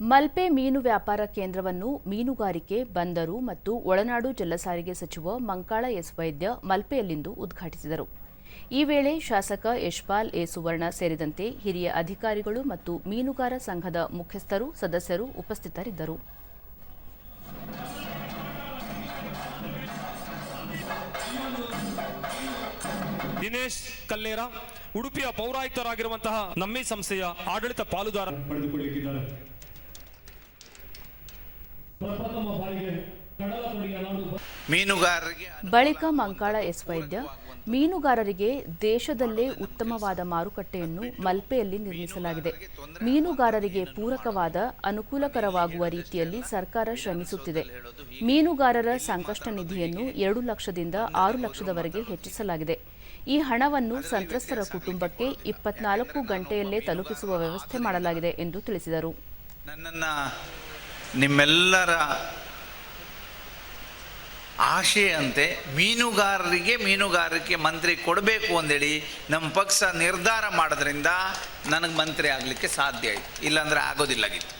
ಮಲ್ಪೆ ಮೀನು ವ್ಯಾಪಾರ ಕೇಂದ್ರವನ್ನು ಮೀನುಗಾರಿಕೆ ಬಂದರು ಮತ್ತು ಒಳನಾಡು ಜಲಸಾರಿಗೆ ಸಚಿವ ಮಂಕಾಳ ಎಸ್ ವೈದ್ಯ ಮಲ್ಪೆಯಲ್ಲಿಂದು ಉದ್ಘಾಟಿಸಿದರು. ಈ ವೇಳೆ ಶಾಸಕ ಯಶ್ಪಾಲ್ ಎ. ಸುವರ್ಣ ಸೇರಿದಂತೆ ಹಿರಿಯ ಅಧಿಕಾರಿಗಳು ಮತ್ತು ಮೀನುಗಾರ ಸಂಘದ ಮುಖ್ಯಸ್ಥರು ಸದಸ್ಯರು ಉಪಸ್ಥಿತರಿದ್ದರು. ದಿನೇಶ್ ಕಲ್ಲೇರ ಉಡುಪಿಯ ಪೌರಾಯುಕ್ತರಾಗಿರುವಂತಹ ನಮ್ಮಿ ಸಂಸ್ಥೆಯ ಆಡಳಿತ ಪಾಲುದಾರ ಪ್ರಪ್ರಥಮ ಬಾರಿಗೆ ಕಡಲ ಕೊಡಿಯ ನಾಡು ಮೀನುಗಾರರಿಗೆ ಬಳಿಕ ಮಂಕಾಳ ಎಸ್ ವೈದ್ಯ ಮೀನುಗಾರರಿಗೆ ದೇಶದಲ್ಲೇ ಉತ್ತಮವಾದ ಮಾರುಕಟ್ಟೆಯನ್ನು ಮಲ್ಪೆಯಲ್ಲಿ ನಿರ್ಮಿಸಲಾಗಿದೆ. ಮೀನುಗಾರರಿಗೆ ಪೂರಕವಾದ ಅನುಕೂಲಕರವಾಗುವ ರೀತಿಯಲ್ಲಿ ಸರ್ಕಾರ ಶ್ರಮಿಸುತ್ತಿದೆ. ಮೀನುಗಾರರ ಸಂಕಷ್ಟ ನಿಧಿಯನ್ನು ಎರಡು ಲಕ್ಷದಿಂದ ಆರು ಲಕ್ಷದವರೆಗೆ ಹೆಚ್ಚಿಸಲಾಗಿದೆ. ಈ ಹಣವನ್ನು ಸಂತ್ರಸ್ತರ ಕುಟುಂಬಕ್ಕೆ ಇಪ್ಪತ್ನಾಲ್ಕು ಗಂಟೆಯಲ್ಲೇ ತಲುಪಿಸುವ ವ್ಯವಸ್ಥೆ ಮಾಡಲಾಗಿದೆ ಎಂದು ತಿಳಿಸಿದರು. ನನ್ನನ್ನು ನಿಮ್ಮೆಲ್ಲರ ಆಶೆಯಂತೆ ಮೀನುಗಾರರಿಗೆ ಮೀನುಗಾರಿಕೆ ಮಂತ್ರಿ ಕೊಡಬೇಕು ಅಂದೇಳಿ ನಮ್ಮ ಪಕ್ಷ ನಿರ್ಧಾರ ಮಾಡೋದ್ರಿಂದ ನನಗೆ ಮಂತ್ರಿ ಆಗಲಿಕ್ಕೆ ಸಾಧ್ಯ ಆಯಿತು. ಇಲ್ಲಾಂದರೆ ಆಗೋದಿಲ್ಲಾಗಿತ್ತು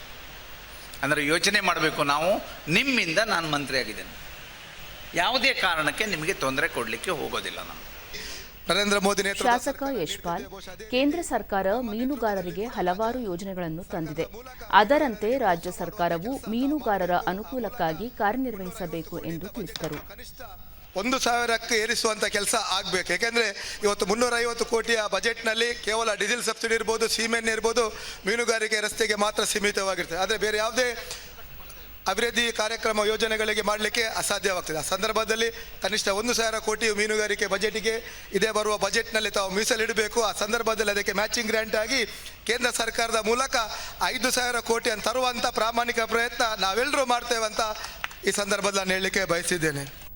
ಅಂದರೆ ಯೋಚನೆ ಮಾಡಬೇಕು ನಾವು, ನಿಮ್ಮಿಂದ ನಾನು ಮಂತ್ರಿ ಆಗಿದ್ದೇನೆ. ಯಾವುದೇ ಕಾರಣಕ್ಕೆ ನಿಮಗೆ ತೊಂದರೆ ಕೊಡಲಿಕ್ಕೆ ಹೋಗೋದಿಲ್ಲ ನಾನು. ನರೇಂದ್ರ ಮೋದಿ ಶಾಸಕ ಯಶ್ಪಾಲ್ ಕೇಂದ್ರ ಸರ್ಕಾರ ಮೀನುಗಾರರಿಗೆ ಹಲವಾರು ಯೋಜನೆಗಳನ್ನು ತಂದಿದೆ. ಅದರಂತೆ ರಾಜ್ಯ ಸರ್ಕಾರವು ಮೀನುಗಾರರ ಅನುಕೂಲಕ್ಕಾಗಿ ಕಾರ್ಯನಿರ್ವಹಿಸಬೇಕು ಎಂದು ತಿಳಿಸಿದರು. ಒಂದು ಸಾವಿರಕ್ಕೆ ಏರಿಸುವಂಥ ಕೆಲಸ ಆಗಬೇಕು. ಏಕೆಂದರೆ ಇವತ್ತು ಮುನ್ನೂರ ಐವತ್ತು ಕೋಟಿಯ ಬಜೆಟ್ನಲ್ಲಿ ಕೇವಲ ಡೀಸೆಲ್ ಸಬ್ಸಿಡಿ ಇರ್ಬೋದು ಸೀಮೆಣ್ಣೆ ಇರ್ಬೋದು ಮೀನುಗಾರಿಕೆ ರಸ್ತೆಗೆ ಮಾತ್ರ ಸೀಮಿತವಾಗಿರ್ತದೆ. ಆದರೆ ಬೇರೆ ಯಾವುದೇ ಅಭಿವೃದ್ಧಿ ಕಾರ್ಯಕ್ರಮ ಯೋಜನೆಗಳಿಗೆ ಮಾಡಲಿಕ್ಕೆ ಅಸಾಧ್ಯವಾಗ್ತದೆ. ಆ ಸಂದರ್ಭದಲ್ಲಿ ಕನಿಷ್ಠ ಒಂದು ಸಾವಿರ ಕೋಟಿ ಮೀನುಗಾರಿಕೆ ಬಜೆಟ್ಗೆ ಇದೇ ಬರುವ ಬಜೆಟ್ನಲ್ಲಿ ತಾವು ಮೀಸಲಿಡಬೇಕು. ಆ ಸಂದರ್ಭದಲ್ಲಿ ಅದಕ್ಕೆ ಮ್ಯಾಚಿಂಗ್ ಗ್ರ್ಯಾಂಟ್ ಆಗಿ ಕೇಂದ್ರ ಸರ್ಕಾರದ ಮೂಲಕ ಐದು ಸಾವಿರ ಕೋಟಿಯನ್ನು ತರುವಂಥ ಪ್ರಾಮಾಣಿಕ ಪ್ರಯತ್ನ ನಾವೆಲ್ಲರೂ ಮಾಡ್ತೇವೆ ಅಂತ ಈ ಸಂದರ್ಭದಲ್ಲಿ ನಾನು ಹೇಳಲಿಕ್ಕೆ ಬಯಸಿದ್ದೇನೆ.